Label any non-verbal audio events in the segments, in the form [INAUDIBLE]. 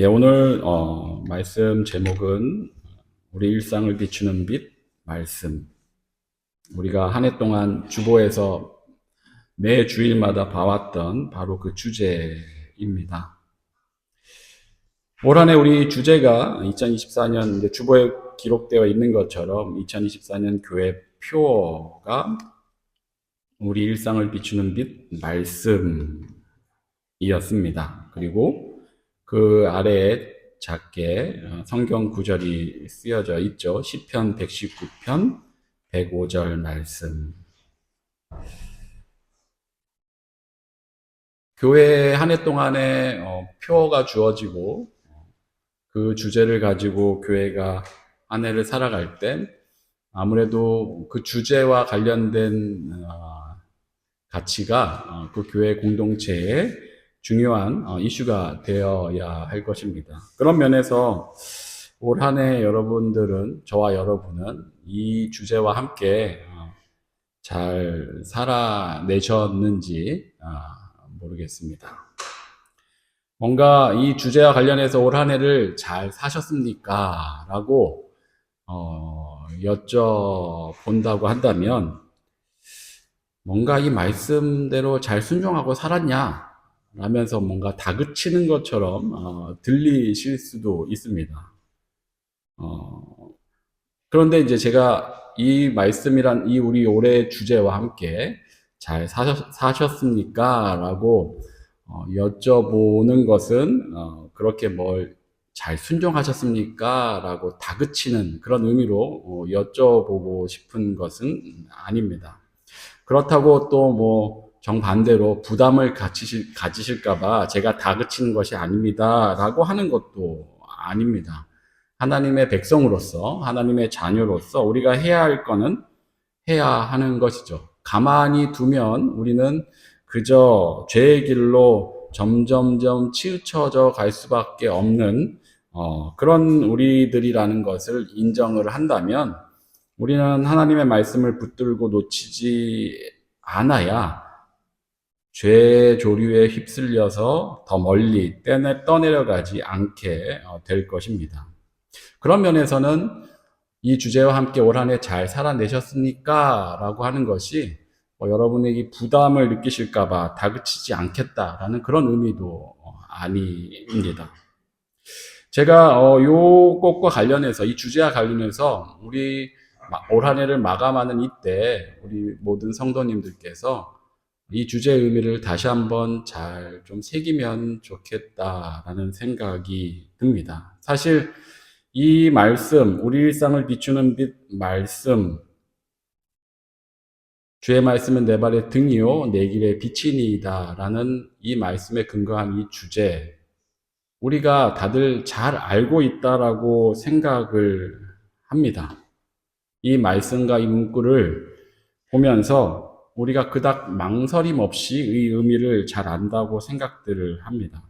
예, 오늘 어, 말씀 제목은 우리 일상을 비추는 빛 말씀. 우리가 한 해 동안 주보에서 매 주일마다 봐왔던 바로 그 주제입니다. 올 한해 우리 주제가 2024년 이제 주보에 기록되어 있는 것처럼 2024년 교회 표어가 우리 일상을 비추는 빛 말씀이었습니다. 그리고 그 아래에 작게 어, 성경 구절이 쓰여져 있죠. 시편 119편 105절 말씀. 교회 한 해 동안에 어, 표가 주어지고 그 주제를 가지고 교회가 한 해를 살아갈 때 아무래도 그 주제와 관련된 어, 가치가 어, 그 교회 공동체에 중요한 어, 이슈가 되어야 할 것입니다. 그런 면에서 올 한 해 여러분들은 저와 여러분은 이 주제와 함께 어, 잘 살아내셨는지 아, 모르겠습니다. 뭔가 이 주제와 관련해서 올 한 해를 잘 사셨습니까? 라고 어, 여쭤본다고 한다면 뭔가 이 말씀대로 잘 순종하고 살았냐? 라면서 뭔가 다그치는 것처럼 어, 들리실 수도 있습니다. 어, 그런데 이제 제가 이 말씀이란 이 우리 올해 주제와 함께 잘 사셨, 사셨 습니까? 라고 어, 여쭤보는 것은 어, 그렇게 뭘 잘 순종하셨습니까? 라고 다그치는 그런 의미로 어, 여쭤보고 싶은 것은 아닙니다. 그렇다고 또뭐 정반대로 부담을 가지실, 가지실까봐 제가 다그치는 것이 아닙니다. 라고 하는 것도 아닙니다. 하나님의 백성으로서, 하나님의 자녀로서 우리가 해야 할 거는 해야 하는 것이죠. 가만히 두면 우리는 그저 죄의 길로 점점점 치우쳐져 갈 수밖에 없는 어, 그런 우리들이라는 것을 인정을 한다면 우리는 하나님의 말씀을 붙들고 놓치지 않아야 죄 조류에 휩쓸려서 더 멀리 떼내, 떠내려가지 않게 어, 될 것입니다. 그런 면에서는 이 주제와 함께 올 한 해 잘 살아내셨습니까? 라고 하는 것이 뭐 여러분에게 부담을 느끼실까봐 다그치지 않겠다라는 그런 의미도 어, 아닙니다. 제가 어, 요 것과 관련해서 이 주제와 관련해서 우리 올 한 해를 마감하는 이때 우리 모든 성도님들께서 이 주제의 의미를 다시 한번 잘 좀 새기면 좋겠다라는 생각이 듭니다. 사실 이 말씀, 우리 일상을 비추는 빛 말씀, 주의 말씀은 내 발의 등이요, 내 길의 빛이니이다. 라는 이 말씀에 근거한 이 주제, 우리가 다들 잘 알고 있다라고 생각을 합니다. 이 말씀과 이 문구를 보면서 우리가 그닥 망설임 없이 이 의미를 잘 안다고 생각들을 합니다.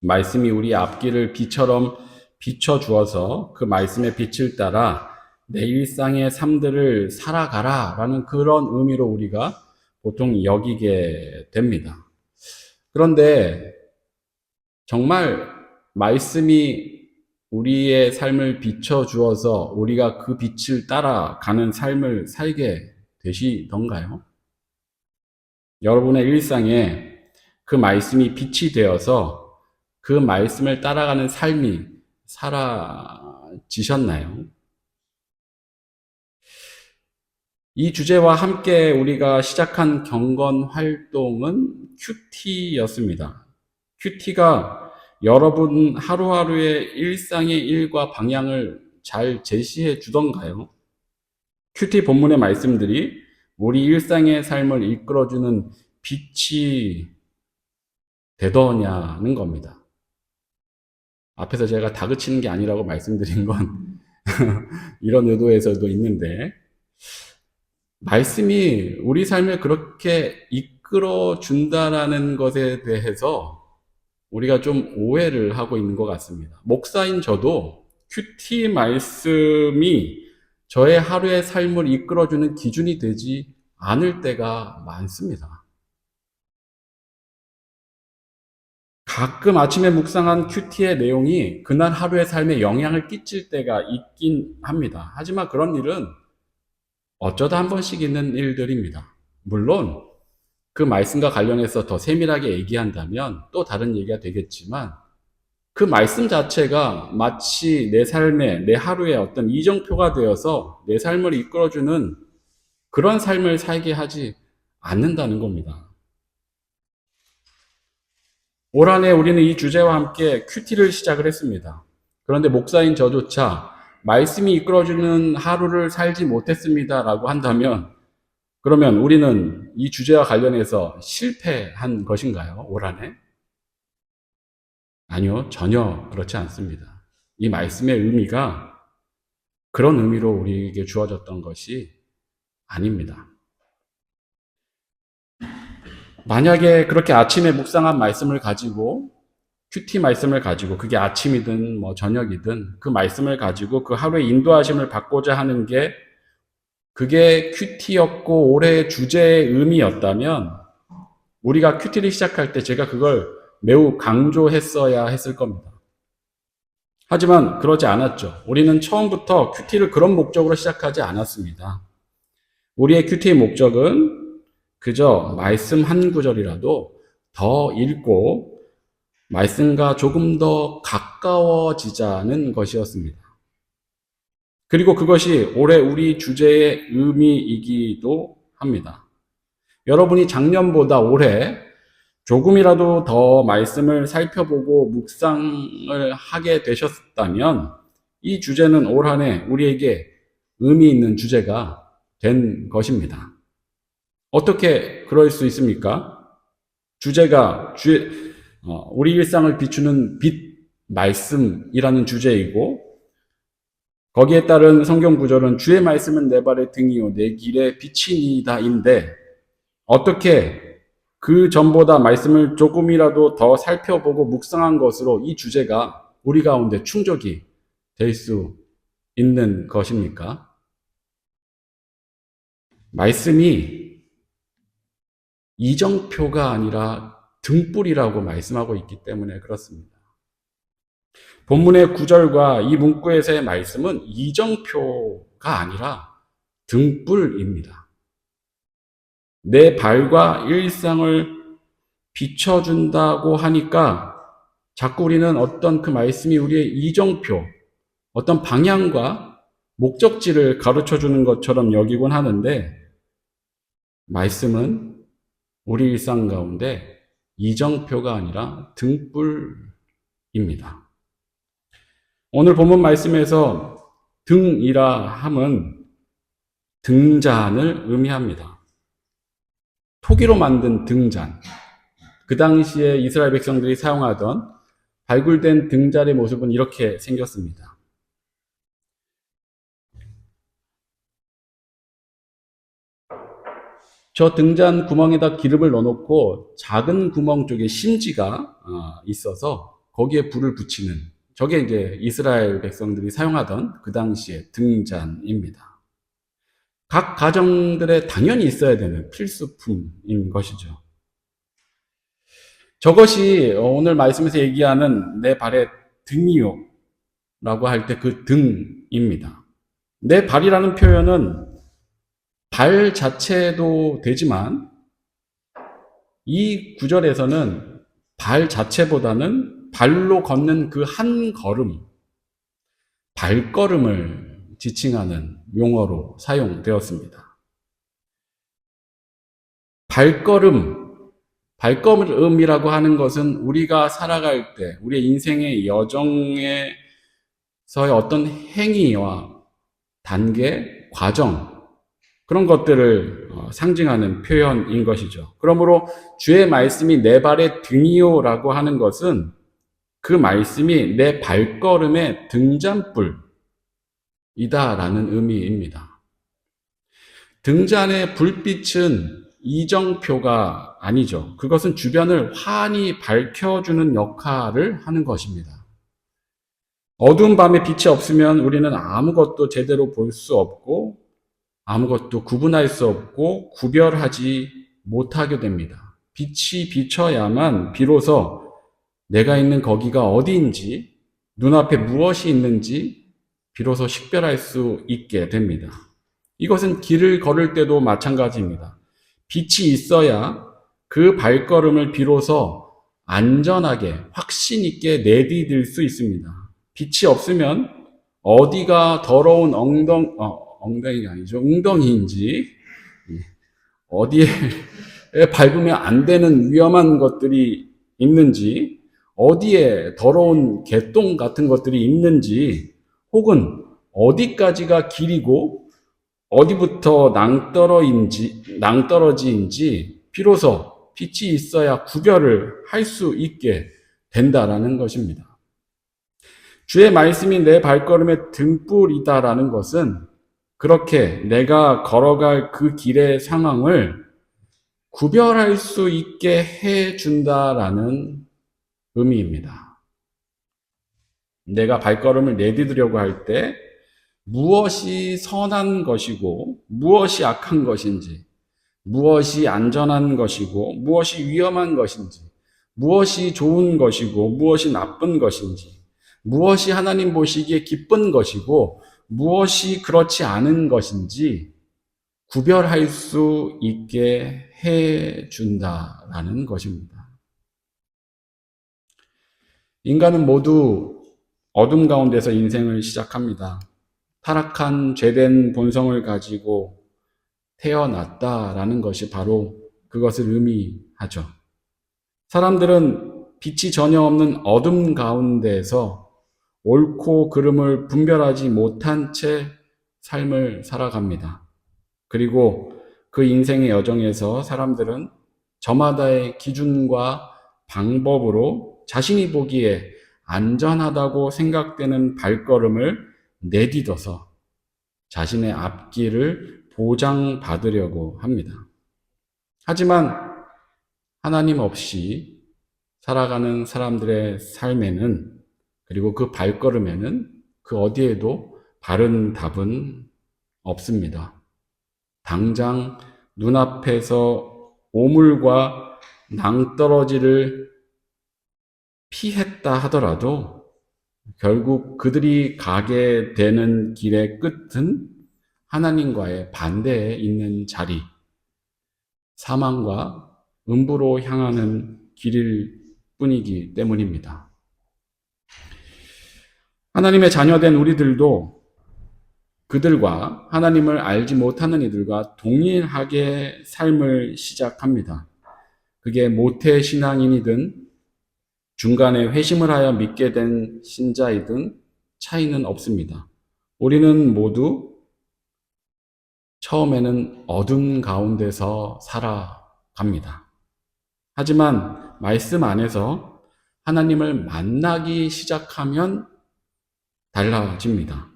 말씀이 우리 앞길을 비처럼 비춰주어서 그 말씀의 빛을 따라 내 일상의 삶들을 살아가라 라는 그런 의미로 우리가 보통 여기게 됩니다. 그런데 정말 말씀이 우리의 삶을 비춰주어서 우리가 그 빛을 따라가는 삶을 살게 되시던가요? 여러분의 일상에 그 말씀이 빛이 되어서 그 말씀을 따라가는 삶이 사라지셨나요? 이 주제와 함께 우리가 시작한 경건 활동은 큐티였습니다. 큐티가 여러분 하루하루의 일상의 일과 방향을 잘 제시해 주던가요? 큐티 본문의 말씀들이 우리 일상의 삶을 이끌어주는 빛이 되더냐는 겁니다. 앞에서 제가 다그치는 게 아니라고 말씀드린 건 [LAUGHS] 이런 의도에서도 있는데 말씀이 우리 삶을 그렇게 이끌어 준다라는 것에 대해서 우리가 좀 오해를 하고 있는 것 같습니다. 목사인 저도 큐티 말씀이 저의 하루의 삶을 이끌어주는 기준이 되지 않을 때가 많습니다. 가끔 아침에 묵상한 큐티의 내용이 그날 하루의 삶에 영향을 끼칠 때가 있긴 합니다. 하지만 그런 일은 어쩌다 한 번씩 있는 일들입니다. 물론 그 말씀과 관련해서 더 세밀하게 얘기한다면 또 다른 얘기가 되겠지만 그 말씀 자체가 마치 내 삶에, 내 하루에 어떤 이정표가 되어서 내 삶을 이끌어주는 그런 삶을 살게 하지 않는다는 겁니다. 올 한해 우리는 이 주제와 함께 큐티를 시작을 했습니다. 그런데 목사인 저조차 말씀이 이끌어주는 하루를 살지 못했습니다라고 한다면 그러면 우리는 이 주제와 관련해서 실패한 것인가요? 올 한 해? 아니요, 전혀 그렇지 않습니다. 이 말씀의 의미가 그런 의미로 우리에게 주어졌던 것이 아닙니다. 만약에 그렇게 아침에 묵상한 말씀을 가지고 큐티 말씀을 가지고 그게 아침이든 뭐 저녁이든 그 말씀을 가지고 그 하루의 인도하심을 받고자 하는 게 그게 큐티였고 올해의 주제의 의미였다면 우리가 큐티를 시작할 때 제가 그걸 매우 강조했어야 했을 겁니다. 하지만 그러지 않았죠. 우리는 처음부터 큐티를 그런 목적으로 시작하지 않았습니다. 우리의 큐티의 목적은 그저 말씀 한 구절이라도 더 읽고 말씀과 조금 더 가까워지자는 것이었습니다. 그리고 그것이 올해 우리 주제의 의미이기도 합니다. 여러분이 작년보다 올해 조금이라도 더 말씀을 살펴보고 묵상을 하게 되셨다면 이 주제는 올 한 해 우리에게 의미 있는 주제가 된 것입니다. 어떻게 그럴 수 있습니까? 주제가 주 어, 우리 일상을 비추는 빛 말씀이라는 주제이고 거기에 따른 성경 구절은 주의 말씀은 내 발의 등이요 내 길의 빛이니다인데 어떻게 그 전보다 말씀을 조금이라도 더 살펴보고 묵상한 것으로 이 주제가 우리 가운데 충족이 될 수 있는 것입니까? 말씀이 이정표가 아니라 등불이라고 말씀하고 있기 때문에 그렇습니다. 본문의 구절과 이 문구에서의 말씀은 이정표가 아니라 등불입니다. 내 발과 일상을 비춰준다고 하니까 자꾸 우리는 어떤 그 말씀이 우리의 이정표, 어떤 방향과 목적지를 가르쳐 주는 것처럼 여기곤 하는데 말씀은 우리 일상 가운데 이정표가 아니라 등불입니다. 오늘 본문 말씀에서 등이라 함은 등잔을 의미합니다. 토기로 만든 등잔. 그 당시에 이스라엘 백성들이 사용하던 발굴된 등잔의 모습은 이렇게 생겼습니다. 저 등잔 구멍에다 기름을 넣어놓고 작은 구멍 쪽에 심지가 어, 있어서 거기에 불을 붙이는 저게 이제 이스라엘 백성들이 사용하던 그 당시의 등잔입니다. 각 가정들에 당연히 있어야 되는 필수품인 것이죠. 저것이 오늘 말씀에서 얘기하는 내 발의 등이요 라고 할 때 그 등입니다. 내 발이라는 표현은 발 자체도 되지만 이 구절에서는 발 자체보다는 발로 걷는 그 한 걸음, 발걸음을 지칭하는 용어로 사용되었습니다. 발걸음, 발걸음이라고 하는 것은 우리가 살아갈 때, 우리의 인생의 여정에서의 어떤 행위와 단계, 과정, 그런 것들을 어, 상징하는 표현인 것이죠. 그러므로 주의 말씀이 내 발의 등이요라고 하는 것은 그 말씀이 내 발걸음의 등잔불 이다라는 의미입니다. 등잔의 불빛은 이정표가 아니죠. 그것은 주변을 환히 밝혀주는 역할을 하는 것입니다. 어두운 밤에 빛이 없으면 우리는 아무것도 제대로 볼 수 없고 아무것도 구분할 수 없고 구별하지 못하게 됩니다. 빛이 비춰야만 비로소 내가 있는 거기가 어디인지, 눈앞에 무엇이 있는지 비로소 식별할 수 있게 됩니다. 이것은 길을 걸을 때도 마찬가지입니다. 빛이 있어야 그 발걸음을 비로소 안전하게 확신 있게 내디딜 수 있습니다. 빛이 없으면 어디가 더러운 엉덩 어, 엉덩이가 아니죠 웅덩이인지 어디에 [LAUGHS] 밟으면 안 되는 위험한 것들이 있는지 어디에 더러운 개똥 같은 것들이 있는지 혹은 어디까지가 길이고 어디부터 낭떠러인지 낭떠러지인지 비로소 빛이 있어야 구별을 할 수 있게 된다라는 것입니다. 주의 말씀이 내 발걸음의 등불이다라는 것은 그렇게 내가 걸어갈 그 길의 상황을 구별할 수 있게 해 준다라는 의미입니다. 내가 발걸음을 내디디려고 할 때 무엇이 선한 것이고 무엇이 악한 것인지 무엇이 안전한 것이고 무엇이 위험한 것인지 무엇이 좋은 것이고 무엇이 나쁜 것인지 무엇이 하나님 보시기에 기쁜 것이고 무엇이 그렇지 않은 것인지 구별할 수 있게 해 준다라는 것입니다. 인간은 모두 어둠 가운데서 인생을 시작합니다. 타락한 죄된 본성을 가지고 태어났다라는 것이 바로 그것을 의미하죠. 사람들은 빛이 전혀 없는 어둠 가운데서 옳고 그름을 분별하지 못한 채 삶을 살아갑니다. 그리고 그 인생의 여정에서 사람들은 저마다의 기준과 방법으로 자신이 보기에 안전하다고 생각되는 발걸음을 내딛어서 자신의 앞길을 보장받으려고 합니다. 하지만 하나님 없이 살아가는 사람들의 삶에는 그리고 그 발걸음에는 그 어디에도 바른 답은 없습니다. 당장 눈앞에서 오물과 낭떠러지를 피했다 하더라도 결국 그들이 가게 되는 길의 끝은 하나님과의 반대에 있는 자리, 사망과 음부로 향하는 길일 뿐이기 때문입니다. 하나님의 자녀된 우리들도 그들과 하나님을 알지 못하는 이들과 동일하게 삶을 시작합니다. 그게 모태 신앙인이든 중간에 회심을 하여 믿게 된 신자이든 차이는 없습니다. 우리는 모두 처음에는 어둠 가운데서 살아갑니다. 하지만 말씀 안에서 하나님을 만나기 시작하면 달라집니다.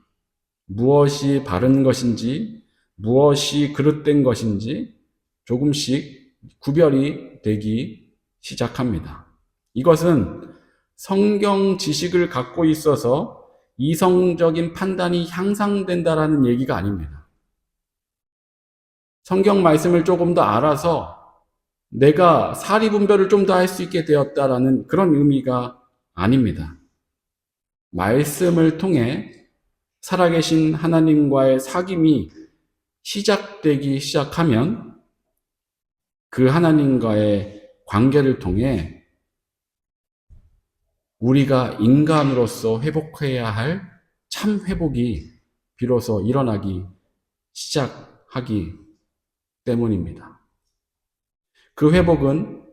무엇이 바른 것인지, 무엇이 그릇된 것인지 조금씩 구별이 되기 시작합니다. 이것은 성경 지식을 갖고 있어서 이성적인 판단이 향상된다라는 얘기가 아닙니다. 성경 말씀을 조금 더 알아서 내가 사리 분별을 좀 더 할 수 있게 되었다라는 그런 의미가 아닙니다. 말씀을 통해 살아계신 하나님과의 사귐이 시작되기 시작하면 그 하나님과의 관계를 통해 우리가 인간으로서 회복해야 할 참 회복이 비로소 일어나기 시작하기 때문입니다. 그 회복은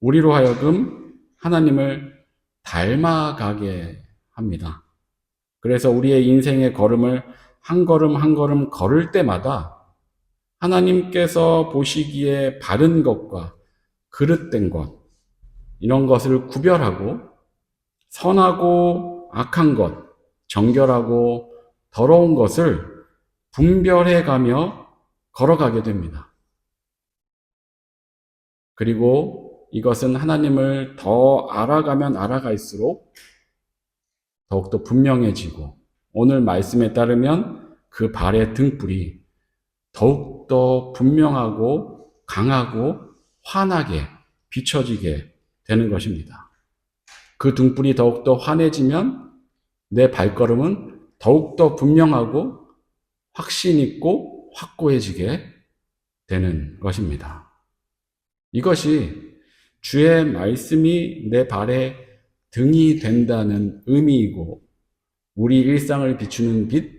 우리로 하여금 하나님을 닮아가게 합니다. 그래서 우리의 인생의 걸음을 한 걸음 한 걸음 걸을 때마다 하나님께서 보시기에 바른 것과 그릇된 것, 이런 것을 구별하고 선하고 악한 것, 정결하고 더러운 것을 분별해 가며 걸어가게 됩니다. 그리고 이것은 하나님을 더 알아가면 알아갈수록 더욱더 분명해지고 오늘 말씀에 따르면 그 발의 등불이 더욱더 분명하고 강하고 환하게 비춰지게 되는 것입니다. 그 등불이 더욱더 환해지면 내 발걸음은 더욱더 분명하고 확신 있고 확고해지게 되는 것입니다. 이것이 주의 말씀이 내 발에 등이 된다는 의미이고 우리 일상을 비추는 빛,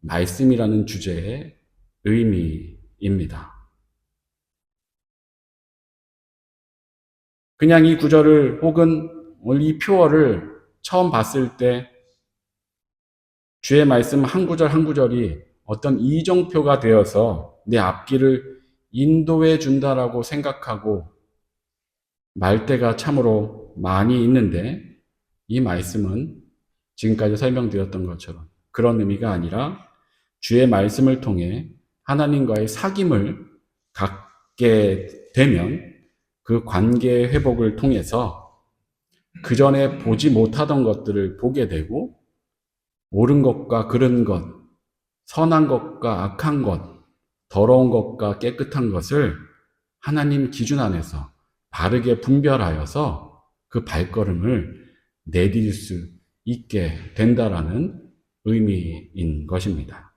말씀이라는 주제의 의미입니다. 그냥 이 구절을 혹은 이 표어를 처음 봤을 때 주의 말씀 한 구절 한 구절이 어떤 이정표가 되어서 내 앞길을 인도해 준다라고 생각하고 말 때가 참으로 많이 있는데 이 말씀은 지금까지 설명드렸던 것처럼 그런 의미가 아니라 주의 말씀을 통해 하나님과의 사귐을 갖게 되면 그 관계의 회복을 통해서 그 전에 보지 못하던 것들을 보게 되고 옳은 것과 그른 것, 선한 것과 악한 것, 더러운 것과 깨끗한 것을 하나님 기준 안에서 바르게 분별하여서 그 발걸음을 내딜 수 있게 된다라는 의미인 것입니다.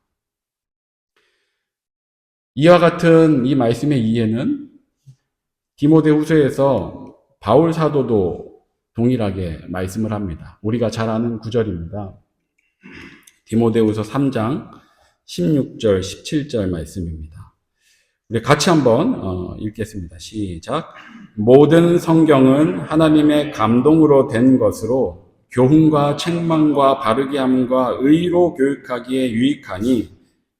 이와 같은 이 말씀의 이해는 디모데 후서에서 바울 사도도 동일하게 말씀을 합니다. 우리가 잘 아는 구절입니다. 디모데후서 3장 16절, 17절 말씀입니다. 우리 같이 한번 어, 읽겠습니다. 시작. 모든 성경은 하나님의 감동으로 된 것으로 교훈과 책망과 바르게 함과 의로 교육하기에 유익하니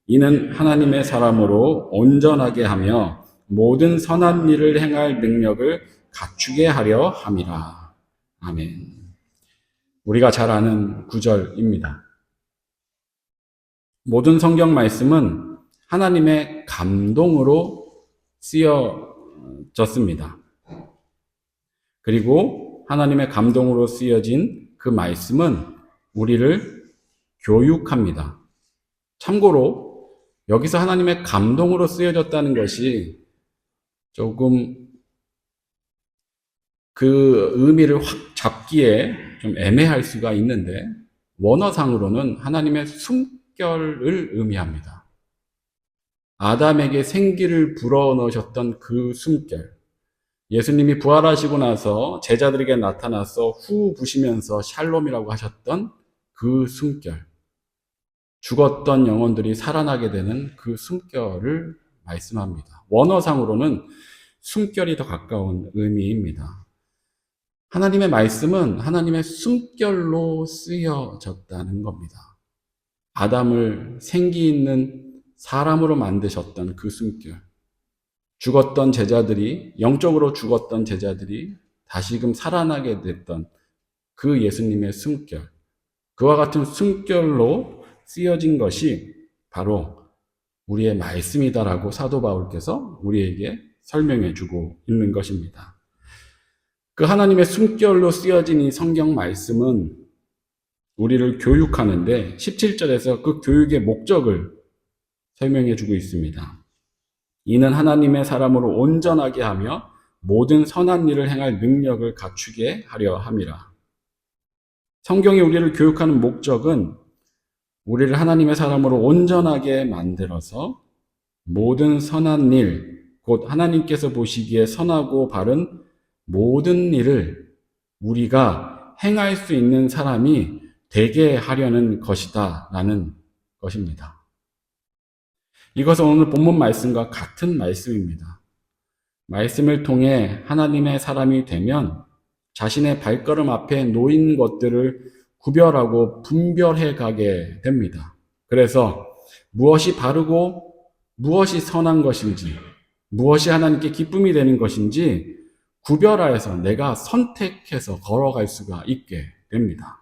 이는 하나님의 사람으로 온전하게 하며 모든 선한 일을 행할 능력을 갖추게 하려 함이라. 아멘. 우리가 잘 아는 구절입니다. 모든 성경 말씀은 하나님의 감동으로 쓰여졌습니다. 그리고 하나님의 감동으로 쓰여진 그 말씀은 우리를 교육합니다. 참고로 여기서 하나님의 감동으로 쓰여졌다는 것이 조금 그 의미를 확 잡기에 좀 애매할 수가 있는데 원어상으로는 하나님의 숨결을 의미합니다. 아담에게 생기를 불어넣으셨던 그 숨결. 예수님이 부활하시고 나서 제자들에게 나타나서 후 부시면서 샬롬이라고 하셨던 그 숨결. 죽었던 영혼들이 살아나게 되는 그 숨결을 말씀합니다. 원어상으로는 숨결이 더 가까운 의미입니다. 하나님의 말씀은 하나님의 숨결로 쓰여졌다는 겁니다. 아담을 생기 있는 사람으로 만드셨던 그 숨결. 죽었던 제자들이, 영적으로 죽었던 제자들이 다시금 살아나게 됐던 그 예수님의 숨결. 그와 같은 숨결로 쓰여진 것이 바로 우리의 말씀이다라고 사도 바울께서 우리에게 설명해 주고 있는 것입니다. 그 하나님의 숨결로 쓰여진 이 성경 말씀은 우리를 교육하는데 17절에서 그 교육의 목적을 설명해 주고 있습니다. 이는 하나님의 사람으로 온전하게 하며 모든 선한 일을 행할 능력을 갖추게 하려 함이라. 성경이 우리를 교육하는 목적은 우리를 하나님의 사람으로 온전하게 만들어서 모든 선한 일, 곧 하나님께서 보시기에 선하고 바른 모든 일을 우리가 행할 수 있는 사람이 되게 하려는 것이다. 라는 것입니다. 이것은 오늘 본문 말씀과 같은 말씀입니다. 말씀을 통해 하나님의 사람이 되면 자신의 발걸음 앞에 놓인 것들을 구별하고 분별해 가게 됩니다. 그래서 무엇이 바르고 무엇이 선한 것인지, 무엇이 하나님께 기쁨이 되는 것인지 구별하여서 내가 선택해서 걸어갈 수가 있게 됩니다.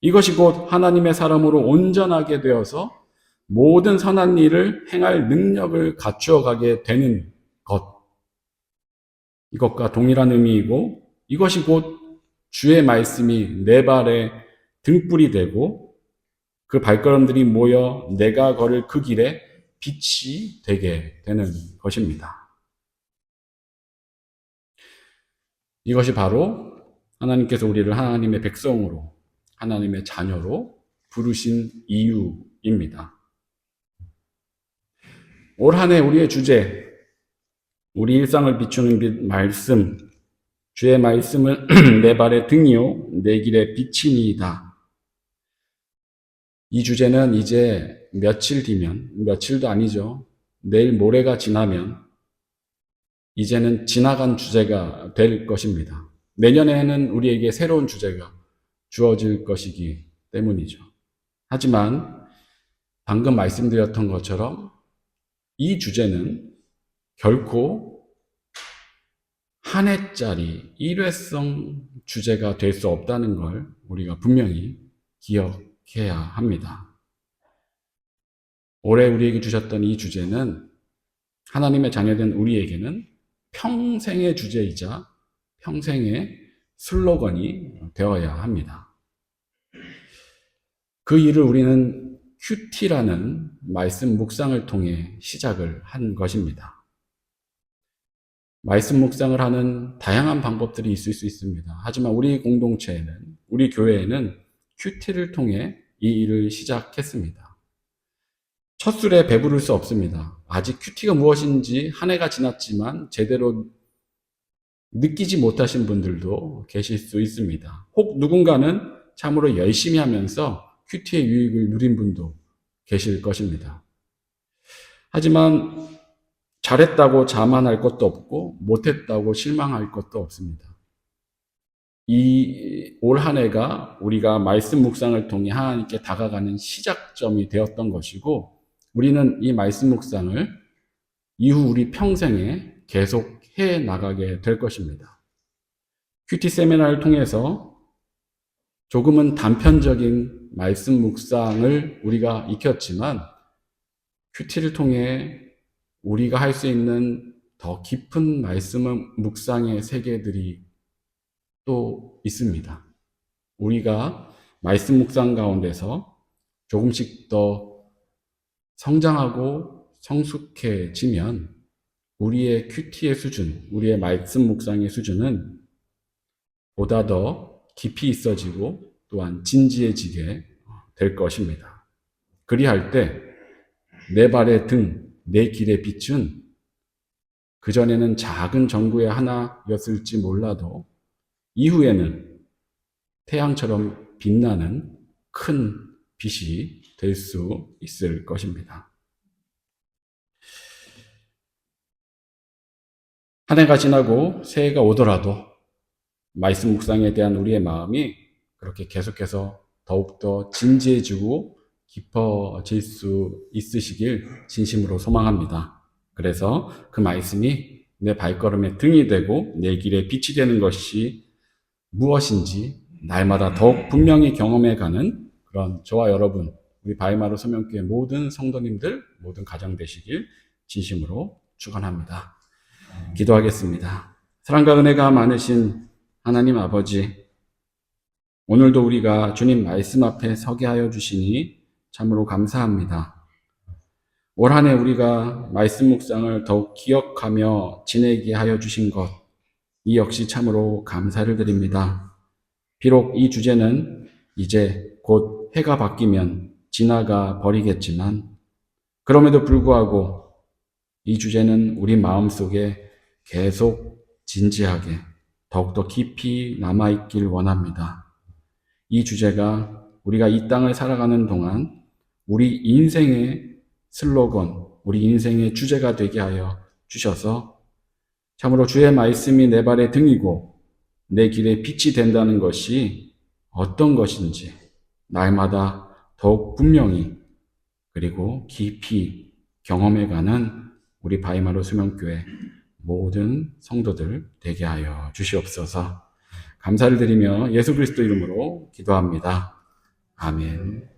이것이 곧 하나님의 사람으로 온전하게 되어서 모든 선한 일을 행할 능력을 갖추어 가게 되는 것. 이것과 동일한 의미이고 이것이 곧 주의 말씀이 내 발에 등불이 되고 그 발걸음들이 모여 내가 걸을 그 길에 빛이 되게 되는 것입니다. 이것이 바로 하나님께서 우리를 하나님의 백성으로, 하나님의 자녀로 부르신 이유입니다. 올 한 해 우리의 주제, 우리 일상을 비추는 빛 말씀, 주의 말씀은 [CLEARS THROAT] 내 발의 등이요, 내 길의 빛이니이다. 이 주제는 이제 며칠 뒤면, 며칠도 아니죠. 내일 모레가 지나면, 이제는 지나간 주제가 될 것입니다. 내년에는 우리에게 새로운 주제가 주어질 것이기 때문이죠. 하지만 방금 말씀드렸던 것처럼 이 주제는 결코 한 해짜리 일회성 주제가 될 수 없다는 걸 우리가 분명히 기억해야 합니다. 올해 우리에게 주셨던 이 주제는 하나님의 자녀된 우리에게는 평생의 주제이자 평생의 슬로건이 되어야 합니다. 그 일을 우리는 큐티라는 말씀 묵상을 통해 시작을 한 것입니다. 말씀 묵상을 하는 다양한 방법들이 있을 수 있습니다. 하지만 우리 공동체에는, 우리 교회에는 큐티를 통해 이 일을 시작했습니다. 첫 술에 배부를 수 없습니다. 아직 큐티가 무엇인지 한 해가 지났지만 제대로 느끼지 못하신 분들도 계실 수 있습니다. 혹 누군가는 참으로 열심히 하면서 큐티의 유익을 누린 분도 계실 것입니다. 하지만 잘했다고 자만할 것도 없고 못했다고 실망할 것도 없습니다. 이 올 한 해가 우리가 말씀 묵상을 통해 하나님께 다가가는 시작점이 되었던 것이고 우리는 이 말씀 묵상을 이후 우리 평생에 계속 해 나가게 될 것입니다. 큐티 세미나를 통해서 조금은 단편적인 말씀 묵상을 우리가 익혔지만 큐티를 통해 우리가 할 수 있는 더 깊은 말씀 묵상의 세계들이 또 있습니다. 우리가 말씀 묵상 가운데서 조금씩 더 성장하고 성숙해지면 우리의 큐티의 수준, 우리의 말씀 묵상의 수준은 보다 더 깊이 있어지고 또한 진지해지게 될 것입니다. 그리할 때 내 발의 등, 내 길의 빛은 그전에는 작은 전구의 하나였을지 몰라도 이후에는 태양처럼 빛나는 큰 빛이 될 수 있을 것입니다. 한 해가 지나고 새해가 오더라도 말씀 묵상에 대한 우리의 마음이 그렇게 계속해서 더욱더 진지해지고 깊어질 수 있으시길 진심으로 소망합니다. 그래서 그 말씀이 내 발걸음의 등이 되고 내 길에 빛이 되는 것이 무엇인지 날마다 더욱 분명히 경험해 가는 그런 저와 여러분, 우리 바이마르 소명교회 모든 성도님들, 모든 가정 되시길 진심으로 축원합니다. 기도하겠습니다. 사랑과 은혜가 많으신 하나님 아버지, 오늘도 우리가 주님 말씀 앞에 서게 하여 주시니 참으로 감사합니다. 올 한해 우리가 말씀 묵상을 더욱 기억하며 지내게 하여 주신 것, 이 역시 참으로 감사를 드립니다. 비록 이 주제는 이제 곧 해가 바뀌면 지나가 버리겠지만, 그럼에도 불구하고 이 주제는 우리 마음 속에 계속 진지하게 더욱더 깊이 남아있길 원합니다. 이 주제가 우리가 이 땅을 살아가는 동안 우리 인생의 슬로건, 우리 인생의 주제가 되게 하여 주셔서 참으로 주의 말씀이 내 발의 등이고 내 길의 빛이 된다는 것이 어떤 것인지 날마다 더욱 분명히 그리고 깊이 경험해 가는 우리 바이마로 수명교회 모든 성도들 되게 하여 주시옵소서 감사를 드리며 예수 그리스도 이름으로 기도합니다. 아멘.